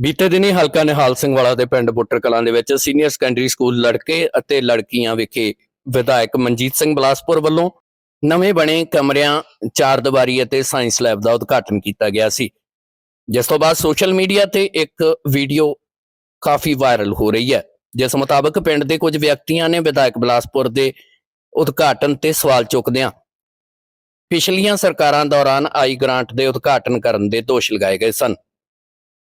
ਬੀਤੇ ਦਿਨੀ ਹਲਕਾ ਨਿਹਾਲ ਸਿੰਘ ਵਾਲਾ ਦੇ ਪਿੰਡ ਬੁੱਟਰ ਕਲਾਂ ਦੇ ਵਿੱਚ ਸੀਨੀਅਰ ਸੈਕੰਡਰੀ ਸਕੂਲ ਲੜਕੇ ਅਤੇ ਲੜਕੀਆਂ ਵਿਖੇ ਵਿਧਾਇਕ ਮਨਜੀਤ ਸਿੰਘ ਬਲਾਸਪੁਰ ਵੱਲੋਂ ਨਵੇਂ ਬਣੇ ਕਮਰਿਆਂ, ਚਾਰ ਦੀਵਾਰੀ ਅਤੇ ਸਾਇੰਸ ਲੈਬ ਦਾ ਉਦਘਾਟਨ ਕੀਤਾ ਗਿਆ ਸੀ। ਜਿਸ ਤੋਂ ਬਾਅਦ ਸੋਸ਼ਲ ਮੀਡੀਆ ਤੇ ਇੱਕ ਵੀਡੀਓ ਕਾਫੀ ਵਾਇਰਲ ਹੋ ਰਹੀ ਹੈ। ਜਿਸ ਮੁਤਾਬਕ ਪਿੰਡ ਦੇ ਕੁਝ ਵਿਅਕਤੀਆਂ ਨੇ ਵਿਧਾਇਕ ਬਲਾਸਪੁਰ ਦੇ ਉਦਘਾਟਨ ਤੇ ਸਵਾਲ ਚੁੱਕਦਿਆਂ ਪਿਛਲੀਆਂ ਸਰਕਾਰਾਂ ਦੌਰਾਨ ਆਈ ਗ੍ਰਾਂਟ ਦੇ ਉਦਘਾਟਨ ਕਰਨ ਦੇ ਦੋਸ਼ ਲਗਾਏ ਗਏ ਸਨ।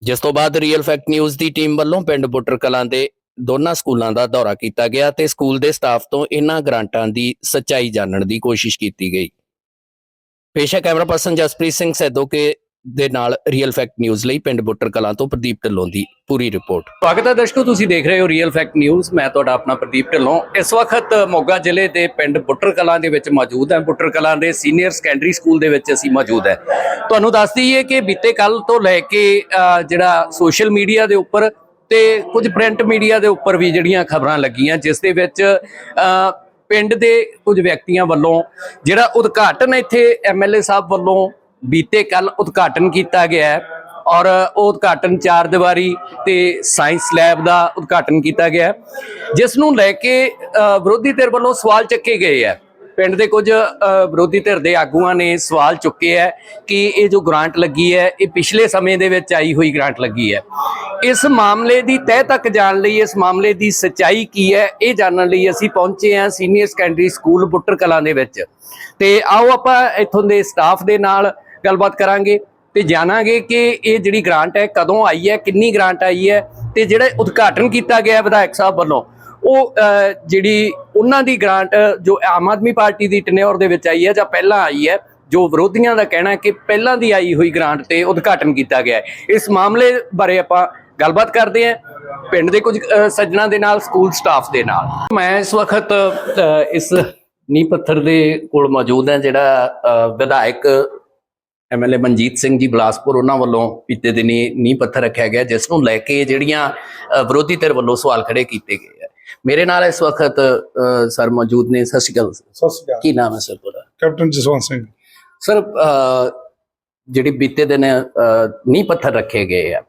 ਜਿਸ ਤੋਂ ਬਾਅਦ ਰੀਅਲ ਫੈਕਟ ਨਿਊਜ਼ ਦੀ ਟੀਮ ਵੱਲੋਂ ਪਿੰਡ ਬੁੱਟਰ ਕਲਾਂ ਦੇ ਦੋਨਾਂ ਸਕੂਲਾਂ ਦਾ ਦੌਰਾ ਕੀਤਾ ਗਿਆ ਤੇ ਸਕੂਲ ਦੇ ਸਟਾਫ ਤੋਂ ਇਹਨਾਂ ਗ੍ਰਾਂਟਾਂ ਦੀ ਸੱਚਾਈ ਜਾਣਨ ਦੀ ਕੋਸ਼ਿਸ਼ ਕੀਤੀ ਗਈ। ਪੇਸ਼ਾ ਕੈਮਰਾ ਪਰਸਨ ਜਸਪ੍ਰੀਤ ਸਿੰਘ ਸੈਦੋ ਕੇ ਦੇ ਨਾਲ ਰੀਅਲ ਫੈਕਟ ਨਿਊਜ਼ ਲਈ ਪਿੰਡ ਬੁੱਟਰ ਕਲਾਂ ਤੋਂ ਪ੍ਰਦੀਪ ਢਿੱਲੋਂ ਦੀ ਪੂਰੀ ਰਿਪੋਰਟ। ਸਵਾਗਤ ਹੈ ਦਰਸ਼ਕੋ, ਤੁਸੀਂ ਦੇਖ ਰਹੇ ਹੋ ਰੀਅਲ ਫੈਕਟ ਨਿਊਜ਼ ਮੈਂ ਤੁਹਾਡਾ ਆਪਣਾ ਪ੍ਰਦੀਪ ਢਿੱਲੋਂ। ਇਸ ਵਕਤ ਮੋਗਾ ਜ਼ਿਲ੍ਹੇ ਦੇ ਪਿੰਡ ਬੁੱਟਰ ਕਲਾਂ ਦੇ ਵਿੱਚ ਮੌਜੂਦ ਹਾਂ। ਬੁੱਟਰ ਕਲਾਂ ਦੇ ਸੀਨੀਅਰ ਸੈਕੰਡਰੀ ਸਕੂਲ ਦੇ ਵਿੱਚ ਅਸੀਂ ਮੌਜੂਦ ਹੈ। ਤੁਹਾਨੂੰ ਦੱਸ ਦਈਏ ਕਿ ਬੀਤੇ ਕੱਲ ਤੋਂ ਲੈ ਕੇ ਜਿਹੜਾ ਸੋਸ਼ਲ ਮੀਡੀਆ ਦੇ ਉੱਪਰ ਤੇ ਕੁਝ ਪ੍ਰਿੰਟ ਮੀਡੀਆ ਦੇ ਉੱਪਰ ਵੀ ਜਿਹੜੀਆਂ ਖਬਰਾਂ ਲੱਗੀਆਂ, ਜਿਸ ਦੇ ਵਿੱਚ ਪਿੰਡ ਦੇ ਕੁਝ ਵਿਅਕਤੀਆਂ ਵੱਲੋਂ ਜਿਹੜਾ ਉਦਘਾਟਨ ਇੱਥੇ ਐਮਐਲਏ ਸਾਹਿਬ ਵੱਲੋਂ ਬੀਤੇ ਕੱਲ ਉਦਘਾਟਨ ਕੀਤਾ ਗਿਆ ਹੈ ਔਰ ਉਹ ਉਦਘਾਟਨ ਚਾਰ ਦੀਵਾਰੀ ਤੇ ਸਾਇੰਸ ਲੈਬ ਦਾ ਉਦਘਾਟਨ ਕੀਤਾ ਗਿਆ ਜਿਸ ਨੂੰ ਲੈ ਕੇ ਵਿਰੋਧੀ ਧਿਰ ਵੱਲੋਂ ਸਵਾਲ ਚੱਕੇ ਗਏ ਹੈ। ਪਿੰਡ ਦੇ ਕੁਝ ਵਿਰੋਧੀ ਧਿਰ ਦੇ ਆਗੂਆਂ ਨੇ ਸਵਾਲ ਚੁੱਕੇ ਹੈ ਕਿ ਇਹ ਜੋ ਗ੍ਰਾਂਟ ਲੱਗੀ ਹੈ, ਇਹ ਪਿਛਲੇ ਸਮੇਂ ਦੇ ਵਿੱਚ ਆਈ ਹੋਈ ਗ੍ਰਾਂਟ ਲੱਗੀ ਹੈ। ਇਸ ਮਾਮਲੇ ਦੀ ਤਹਿ ਤੱਕ ਜਾਣ ਲਈ, ਇਸ ਮਾਮਲੇ ਦੀ ਸਚਾਈ ਕੀ ਹੈ, ਇਹ ਜਾਣਨ ਲਈ ਅਸੀਂ ਪਹੁੰਚੇ ਹਾਂ senior secondary school Buttar Kalan ਦੇ ਵਿੱਚ। ਤੇ ਆਓ ਆਪਾਂ ਇੱਥੋਂ ਦੇ ਸਟਾਫ ਦੇ ਨਾਲ ਗੱਲਬਾਤ ਕਰਾਂਗੇ ਤੇ ਜਾਣਾਂਗੇ ਕਿ ਇਹ ਜਿਹੜੀ ਗ੍ਰਾਂਟ ਹੈ ਕਦੋਂ ਆਈ ਹੈ ਕਿੰਨੀ ਗ੍ਰਾਂਟ ਆਈ ਹੈ ਤੇ ਜਿਹੜਾ ਉਦਘਾਟਨ ਕੀਤਾ ਗਿਆ ਵਿਧਾਇਕ ਸਾਹਿਬ ਵੱਲੋਂ ਉਹ ਜਿਹੜੀ ਉਹਨਾਂ ਦੀ ਗ੍ਰਾਂਟ ਜੋ ਆਮ ਆਦਮੀ ਪਾਰਟੀ ਦੀ ਟਨਿਓਰ ਦੇ ਵਿੱਚ ਆਈ ਹੈ ਜਾਂ ਪਹਿਲਾਂ ਆਈ ਹੈ ਜੋ ਵਿਰੋਧੀਆਂ ਦਾ ਕਹਿਣਾ ਹੈ ਕਿ ਪਹਿਲਾਂ ਦੀ ਆਈ ਹੋਈ ਗ੍ਰਾਂਟ ਤੇ ਉਦਘਾਟਨ ਕੀਤਾ ਗਿਆ ਹੈ। ਇਸ ਮਾਮਲੇ ਬਾਰੇ ਆਪਾਂ ਗੱਲਬਾਤ ਕਰਦੇ ਹਾਂ। ਪਿੰਡ ਦੇ ਕੁਝ ਅਹ, ਸੱਜਣਾਂ ਦੇ ਨਾਲ ਸਕੂਲ ਸਟਾਫ ਦੇ ਨਾਲ। ਮੈਂ ਇਸ ਵਕਤ ਇਸ ਨੀਂਹ ਪੱਥਰ ਦੇ ਕੋਲ ਮੌਜੂਦ ਹਾਂ ਜਿਹੜਾ ਵਿਧਾਇਕ ਐਮਐਲਏ ਮਨਜੀਤ ਸਿੰਘ ਜੀ ਬਲਾਸਪੁਰ ਉਹਨਾਂ ਵੱਲੋਂ ਬੀਤੇ ਦਿਨੀ ਨੀਂਹ ਪੱਥਰ ਰੱਖਿਆ ਗਿਆ ਜਿਸ ਨੂੰ ਲੈ ਕੇ ਜਿਹੜੀਆਂ ਵਿਰੋਧੀ ਧਿਰ ਵੱਲੋਂ ਸਵਾਲ ਖੜੇ ਕੀਤੇ ਗਏ ਆ। ਮੇਰੇ ਨਾਲ ਇਸ ਵਕਤ ਸਰ ਮੌਜੂਦ ਨੇ। ਸਤਿ ਸ਼੍ਰੀ ਅਕਾਲ। ਸਤਿ ਸ਼੍ਰੀ ਅਕਾਲ। ਕੀ ਨਾਮ ਹੈ ਸਰ ਤੁਹਾਡਾ? ਕੈਪਟਨ ਜਸਵੰਤ ਸਿੰਘ। ਸਰ ਜਿਹੜੀ ਬੀਤੇ ਦਿਨ ਨੀਂਹ ਪੱਥਰ ਰੱਖੇ ਗਏ ਆ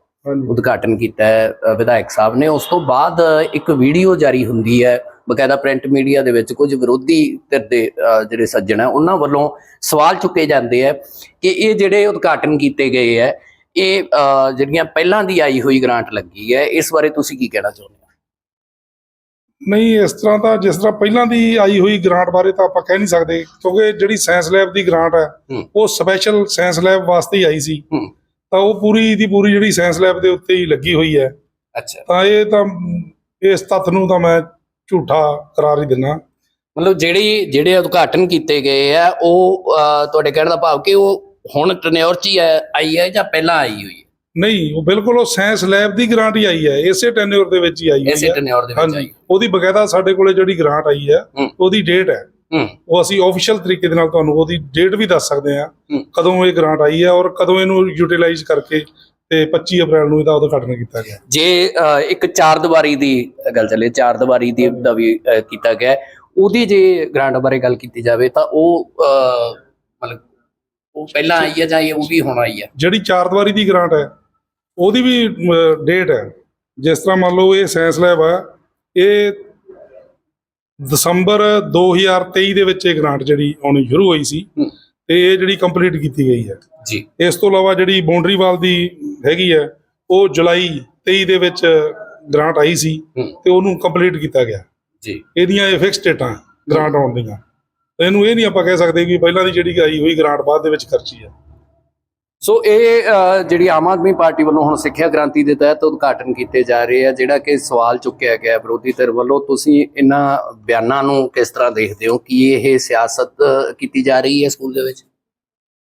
ਉਦਘਾਟਨ ਕੀਤਾ ਹੈ ਵਿਧਾਇਕ ਸਾਹਿਬ ਨੇ। ਉਸ ਤੋਂ ਬਾਅਦ ਇੱਕ ਵੀਡੀਓ ਜਾਰੀ ਹੁੰਦੀ ਹੈ ਬਕਾਇਦਾ ਪ੍ਰਿੰਟ ਮੀਡੀਆ ਦੇ ਵਿੱਚ ਕੁਝ ਵਿਰੋਧੀ ਧਿਰ ਦੇ ਜਿਹੜੇ ਸੱਜਣ ਹੈ ਉਹਨਾਂ ਵੱਲੋਂ ਸਵਾਲ ਚੁੱਕੇ ਜਾਂਦੇ ਆ ਕਿ ਇਹ ਜਿਹੜੇ ਉਦਘਾਟਨ ਕੀਤੇ ਗਏ ਹੈ ਇਹ ਜਿਹੜੀਆਂ ਪਹਿਲਾਂ ਦੀ ਆਈ ਹੋਈ ਗ੍ਰਾਂਟ ਲੱਗੀ ਹੈ ਇਸ ਬਾਰੇ ਤੁਸੀਂ ਕੀ ਕਹਿਣਾ ਚਾਹੁੰਦੇ ਹੋ ਨਹੀਂ ਇਸ ਤਰ੍ਹਾਂ ਤਾਂ ਜਿਸ ਤਰ੍ਹਾਂ ਪਹਿਲਾਂ ਦੀ ਆਈ ਹੋਈ ਗ੍ਰਾਂਟ ਬਾਰੇ ਤਾਂ ਆਪਾਂ ਕਹਿ ਨਹੀਂ ਸਕਦੇ ਕਿਉਂਕਿ ਜਿਹੜੀ ਸਾਇੰਸ ਲੈਬ ਦੀ ਗ੍ਰਾਂਟ ਹੈ। ਉਹ ਸਪੈਸ਼ਲ ਸਾਇੰਸ ਲੈਬ ਵਾਸਤੇ ਹੀ ਆਈ ਸੀ। ਤਾਂ ਉਹ ਪੂਰੀ ਦੀ ਪੂਰੀ ਜਿਹੜੀ ਸਾਇੰਸ ਲੈਬ ਦੇ ਉੱਤੇ ਹੀ ਲੱਗੀ ਹੋਈ ਹੈ ਅੱਛਾ ਤਾਂ ਇਹ ਤਾਂ ਇਸ ਤੱਥ ਨੂੰ ਤਾਂ ਮੈਂ ਝੂਠਾ ਕਰਾਰ ਹੀ ਦਿੰਦਾ। ਮਤਲਬ ਜਿਹੜੀ ਜਿਹੜੇ ਉਦਘਾਟਨ ਕੀਤੇ ਗਏ ਆ ਉਹ ਤੁਹਾਡੇ ਕਹਿਣ ਦਾ ਭਾਵ ਕਿ ਉਹ ਹੁਣ ਟਨਿਓਰ ਚ ਹੀ ਆਈ ਹੈ ਜਾਂ ਪਹਿਲਾਂ ਆਈ ਹੋਈ ਹੈ ਨਹੀਂ ਉਹ ਬਿਲਕੁਲ ਉਹ ਸਾਇੰਸ ਲੈਬ ਦੀ ਗ੍ਰਾਂਟ ਹੀ ਆਈ ਹੈ ਇਸੇ ਟੈਨਿਓਰ ਦੇ ਵਿੱਚ ਹੀ ਆਈ ਇਸੇ ਹੈ ਟਨਿਓਰ ਦੇ ਵਿੱਚ ਆਈ ਹਾਂਜੀ ਉਹਦੀ ਬਕਾਇਦਾ ਸਾਡੇ ਕੋਲੇ ਜਿਹੜੀ ਗ੍ਰਾਂਟ ਆਈ ਹੈ ਹੂੰ। ਉਹਦੀ ਡੇਟ ਹੈ ਹੂੰ। ਉਹ ਅਸੀਂ ਆਫੀਸ਼ੀਅਲ ਤਰੀਕੇ ਦੇ ਨਾਲ ਤੁਹਾਨੂੰ ਉਹਦੀ ਡੇਟ ਵੀ ਦੱਸ ਸਕਦੇ ਹਾਂ ਹੂੰ। ਕਦੋਂ ਇਹ ਗ੍ਰਾਂਟ ਆਈ ਹੈ ਔਰ ਕਦੋਂ ਇਹਨੂੰ ਯੂਟਿਲਾਈਜ਼ ਕਰਕੇ ਤੇ 25 ਅਪ੍ਰੈਲ ਨੂੰ ਇਹਦਾ ਉਦਘਾਟਨ ਕੀਤਾ ਗਿਆ। ਜੇ ਇੱਕ ਚਾਰ ਦੀਵਾਰੀ ਦੀ ਗੱਲ ਚੱਲੇ ਚਾਰ ਦੀਵਾਰੀ ਦੀ ਦਾ ਵੀ ਕੀਤਾ ਗਿਆ ਉਹਦੀ ਜੇ ਗ੍ਰਾਂਟ ਬਾਰੇ ਗੱਲ ਕੀਤੀ ਜਾਵੇ ਤਾਂ ਉਹ ਮਤਲਬ ਉਹ ਪਹਿਲਾਂ ਆਈ ਹੈ ਜਾਂ ਇਹ ਉਹ ਵੀ ਹੁਣ ਆਈ ਹੈ? ਜਿਹੜੀ ਚਾਰ ਦੀਵਾਰੀ ਦੀ ਗ੍ਰਾਂਟ ਹੈ ਉਹਦੀ ਵੀ ਡੇਟ ਹੈ। ਜਿਸ ਤਰ੍ਹਾਂ ਮੰਨ ਲਓ ਇਹ ਸਾਇੰਸ ਲੈਬ ਹੈ ਇਹ ਦਸੰਬਰ 2023 ਦੇ ਵਿੱਚ ਇਹ ਗ੍ਰਾਂਟ ਜਿਹੜੀ ਆਉਣੀ ਸ਼ੁਰੂ ਹੋਈ ਸੀ। ਤੇ ਇਹ ਜਿਹੜੀ ਕੰਪਲੀਟ ਕੀਤੀ ਗਈ ਹੈ। ਜੀ। ਇਸ ਤੋਂ ਇਲਾਵਾ ਜਿਹੜੀ ਬਾਉਂਡਰੀ ਵਾਲ ਦੀ ਹੈਗੀ ਹੈ ਉਹ ਜੁਲਾਈ 23 ਦੇ ਵਿੱਚ ਗ੍ਰਾਂਟ ਆਈ ਸੀ। ਤੇ ਉਹਨੂੰ ਕੰਪਲੀਟ ਕੀਤਾ ਗਿਆ। ਜੀ। ਇਹਦੀਆਂ ਇਹ ਫਿਕਸ ਡੇਟਾਂ ਗ੍ਰਾਂਟ ਆਉਣ ਦੀਆਂ। ਇਹਨੂੰ ਇਹ ਨਹੀਂ ਆਪਾਂ ਕਹਿ ਸਕਦੇ ਕਿ ਪਹਿਲਾਂ ਦੀ ਜਿਹੜੀ ਆਈ ਹੋਈ ਗ੍ਰਾਂਟ ਬਾਅਦ ਦੇ ਵਿੱਚ ਖਰਚੀ ਹੈ। ਸੋ ਇਹ ਜਿਹੜੀ ਆਮ ਆਦਮੀ ਪਾਰਟੀ ਵੱਲੋਂ ਹੁਣ ਸਿੱਖਿਆ ਕ੍ਰਾਂਤੀ ਦੇ ਤਹਿਤ ਉਦਘਾਟਨ ਕੀਤੇ ਜਾ ਰਹੇ ਆ ਜਿਹੜਾ ਕਿ ਸਵਾਲ ਚੁੱਕਿਆ ਗਿਆ ਵਿਰੋਧੀ ਧਿਰ ਵੱਲੋਂ ਤੁਸੀਂ ਇਹਨਾਂ ਬਿਆਨਾਂ ਨੂੰ ਕਿਸ ਤਰ੍ਹਾਂ ਦੇਖਦੇ ਹੋ ਕਿ ਇਹ ਸਿਆਸਤ ਕੀਤੀ ਜਾ ਰਹੀ ਹੈ ਸਕੂਲ ਦੇ ਵਿੱਚ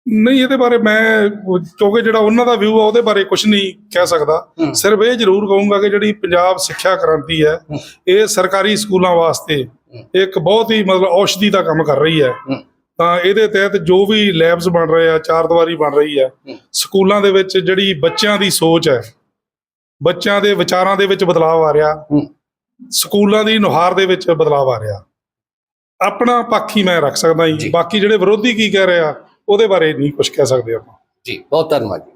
ਨਹੀਂ ਇਹਦੇ ਬਾਰੇ ਮੈਂ ਕਿਉਂਕਿ ਜਿਹੜਾ ਉਹਨਾਂ ਦਾ ਵਿਊ ਆ ਉਹਦੇ ਬਾਰੇ ਕੁਝ ਨਹੀਂ ਕਹਿ ਸਕਦਾ। ਸਿਰਫ ਇਹ ਜ਼ਰੂਰ ਕਹੂੰਗਾ ਕਿ ਜਿਹੜੀ ਪੰਜਾਬ ਸਿੱਖਿਆ ਕ੍ਰਾਂਤੀ ਹੈ। ਇਹ ਸਰਕਾਰੀ ਸਕੂਲਾਂ ਵਾਸਤੇ ਇੱਕ ਬਹੁਤ ਹੀ ਮਤਲਬ ਔਸ਼ਧੀ ਦਾ ਕੰਮ ਕਰ ਰਹੀ ਹੂੰ। ਤਾਂ ਇਹਦੇ ਤਹਿਤ ਜੋ ਵੀ ਲੈਬਸ ਬਣ ਰਹੇ ਆ ਚਾਰ ਦੀਵਾਰੀ ਬਣ ਰਹੀ ਹੈ ਹੂੰ। ਸਕੂਲਾਂ ਦੇ ਵਿੱਚ ਜਿਹੜੀ ਬੱਚਿਆਂ ਦੀ ਸੋਚ ਹੈ ਬੱਚਿਆਂ ਦੇ ਵਿਚਾਰਾਂ ਦੇ ਵਿੱਚ ਬਦਲਾਅ ਆ ਰਿਹਾ। ਸਕੂਲਾਂ ਦੀ ਨੁਹਾਰ ਦੇ ਵਿੱਚ ਬਦਲਾਅ ਆ ਰਿਹਾ ਆਪਣਾ ਪੱਖ ਹੀ ਮੈਂ ਰੱਖ ਸਕਦਾ ਜੀ। ਬਾਕੀ ਜਿਹੜੇ ਵਿਰੋਧੀ ਕੀ ਕਹਿ ਰਹੇ ਆ ਉਹਦੇ ਬਾਰੇ ਨਹੀਂ ਕੁਝ ਕਹਿ ਸਕਦੇ ਆਪਾਂ ਜੀ ਬਹੁਤ ਧੰਨਵਾਦ ਜੀ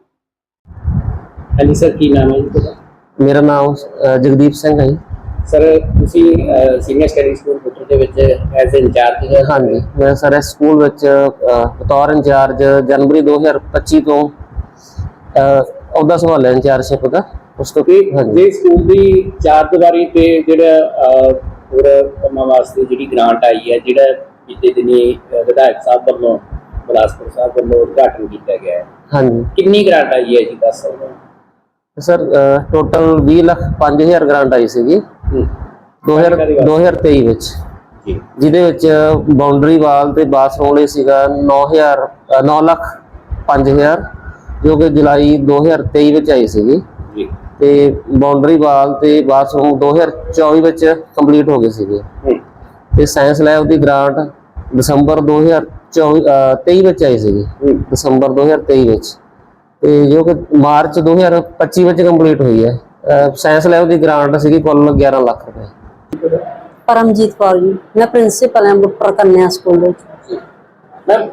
ਹਾਂਜੀ ਸਰ ਕੀ ਨਾਮ ਹੈ ਜੀ ਤੁਹਾਡਾ ਮੇਰਾ ਨਾਮ ਜਗਦੀਪ ਸਿੰਘ ਹੈ ਜੀ। ਸਰ ਤੁਸੀਂ ਸੀਨੀਅਰ ਸਟੱਡੀ ਸਕੂਲ ਪੁੱਤਰ ਦੇ ਵਿੱਚ ਐਜ਼ ਇੰਚਾਰਜ ਹਾਂਜੀ ਮੈਂ ਸਰ ਇਸ ਸਕੂਲ ਵਿੱਚ ਬਤੌਰ ਇੰਚਾਰਜ ਜਨਵਰੀ 2025 ਤੋਂ ਅ, ਅਹੁਦਾ ਸੰਭਾਲਿਆ ਇੰਚਾਰਜਸ਼ਿਪ ਦਾ। ਉਸ ਤੋਂ ਜੇ ਸਕੂਲ ਦੀ ਚਾਰ ਦੀਵਾਰੀ ਤੇ ਜਿਹੜਾ ਹੋਰ ਕੰਮਾਂ ਵਾਸਤੇ ਜਿਹੜੀ ਗ੍ਰਾਂਟ ਆਈ ਹੈ ਜਿਹੜਾ ਬੀਤੇ ਦਿਨੀ ਵਿਧਾਇਕ ਸਾਹਿਬ ਵੱਲੋਂ ਬਲਾਸਪੁਰ ਸਾਹਿਬ ਵੱਲੋਂ ਉਦਘਾਟਨ ਕੀਤਾ ਗਿਆ ਹੈ ਹਾਂਜੀ। ਕਿੰਨੀ ਗ੍ਰਾਂਟ ਆਈ ਹੈ ਜੀ ਦੱਸ ਸਕਦੇ ਹੋ? ਸਰ ਟੋਟਲ 20 ਲੱਖ 5000 ਗ੍ਰਾਂਟ ਆਈ ਸੀਗੀ। ਹੂੰ, 2000 ਸਰਕਾਰੀ ਵਾਸਤੇ। 2023 ਵਿੱਚ। ਜੀ। ਜਿਹਦੇ ਵਿੱਚ ਬਾਉਂਡਰੀ ਵਾਲ ਤੇ ਬਾਥਰੂਮ ਲਈ ਸੀਗਾ 9000 ਅ, 9 ਲੱਖ 5000 ਜੋ ਕਿ ਜੁਲਾਈ 2023 ਵਿੱਚ ਆਈ ਸੀਗੀ। ਜੀ। ਤੇ ਬਾਉਂਡਰੀ ਵਾਲ ਤੇ ਬਾਥਰੂਮ 2024 ਵਿੱਚ ਕੰਪਲੀਟ ਹੋ ਗਏ ਸੀਗੇ। ਹੂੰ, ਤੇ ਸਾਇੰਸ ਲੈਬ ਦੀ ਗ੍ਰਾਂਟ ਦਸੰਬਰ 2024 ਅ, 23 ਵਿੱਚ ਆਈ ਸੀਗੀ। ਹੂੰ, ਦਸੰਬਰ 2023 ਵਿੱਚ। ਤੇ ਜੋ ਕਿ ਮਾਰਚ 2025 ਵਿੱਚ ਕੰਪਲੀਟ ਹੋਈ ਹੈ। ਸਾਇੰਸ ਲੈਬ ਦੀ ਗ੍ਰਾਂਟ ਸੀਗੀ ਕੁੱਲ 11 ਲੱਖ ਰੁਪਏ। ਪਰਮਜੀਤ ਕੌਰ ਜੀ ਮੈਂ ਪ੍ਰਿੰਸੀਪਲ ਹਾਂ ਬੁੱਟਰ ਕੰਨਿਆ ਸਕੂਲ ਦੇ ਮੈਮ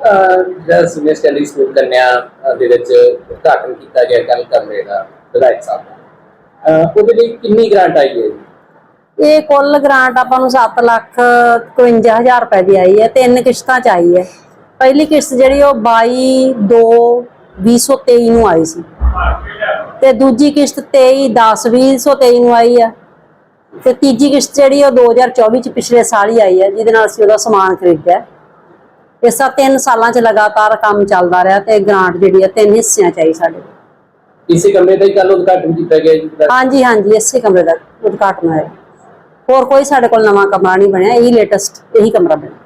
ਜਿਹੜਾ ਸੀਨੀਅਰ ਸਟੱਡੀ ਸਕੂਲ ਕੰਨਿਆ ਦੇ ਵਿੱਚ ਉਦਘਾਟਨ ਕੀਤਾ ਗਿਆ ਕੱਲ ਕਮਰੇ ਦਾ ਵਿਧਾਇਕ ਸਾਹਿਬ। ਉਹਦੇ ਲਈ ਕਿੰਨੀ ਗ੍ਰਾਂਟ ਆਈ ਹੈ? ਇਹ ਕੁੱਲ ਗ੍ਰਾਂਟ ਆਪਾਂ ਨੂੰ 7 ਲੱਖ 51000 ਰੁਪਏ ਦੀ ਆਈ ਹੈ ਤਿੰਨ ਕਿਸ਼ਤਾਂ ਚ ਆਈ ਹੈ। ਪਹਿਲੀ ਕਿਸ਼ਤ ਜਿਹੜੀ ਉਹ 22 2 2023 ਨੂੰ ਆਈ ਸੀ। ਤੇ ਦੂਜੀ ਕਿਸ਼ਤ 23 10 2023 ਨੂੰ ਆਈ ਹੈ ਤੇ ਤੀਜੀ ਕਿਸ਼ਤ ਜਿਹੜੀ ਉਹ 2024 ਚ ਪਿਛਲੇ ਸਾਲ ਹੀ ਆਈ ਹੈ ਜਿਹਦੇ ਨਾਲ ਅਸੀਂ ਉਹਦਾ ਸਮਾਨ ਖਰੀਦਿਆ। ਇਸ ਤਰ੍ਹਾਂ ਤਿੰਨ ਸਾਲਾਂ ਚ ਲਗਾਤਾਰ ਕੰਮ ਚੱਲਦਾ ਰਿਹਾ ਤੇ ਗ੍ਰਾਂਟ ਜਿਹੜੀ ਹੈ ਤਿੰਨ ਹਿੱਸਿਆਂ ਚ ਆਈ ਸਾਡੇ ਇਸੇ ਕਮਰੇ ਦਾ ਹੀ ਕੱਲ ਉਦਘਾਟਨ ਕੀਤਾ ਗਿਆ ਜੀ ਹਾਂਜੀ ਹਾਂਜੀ ਇਸੇ ਕਮਰੇ ਦਾ ਉਦਘਾਟਨ ਹੋਇਆ। ਹੋਰ ਕੋਈ ਸਾਡੇ ਕੋਲ ਨਵਾਂ ਕਮਰਾ ਨਹੀਂ ਬਣਿਆ ਇਹੀ ਲੇਟੈਸਟ ਇਹੀ ਕਮਰਾ ਬਣਿਆ।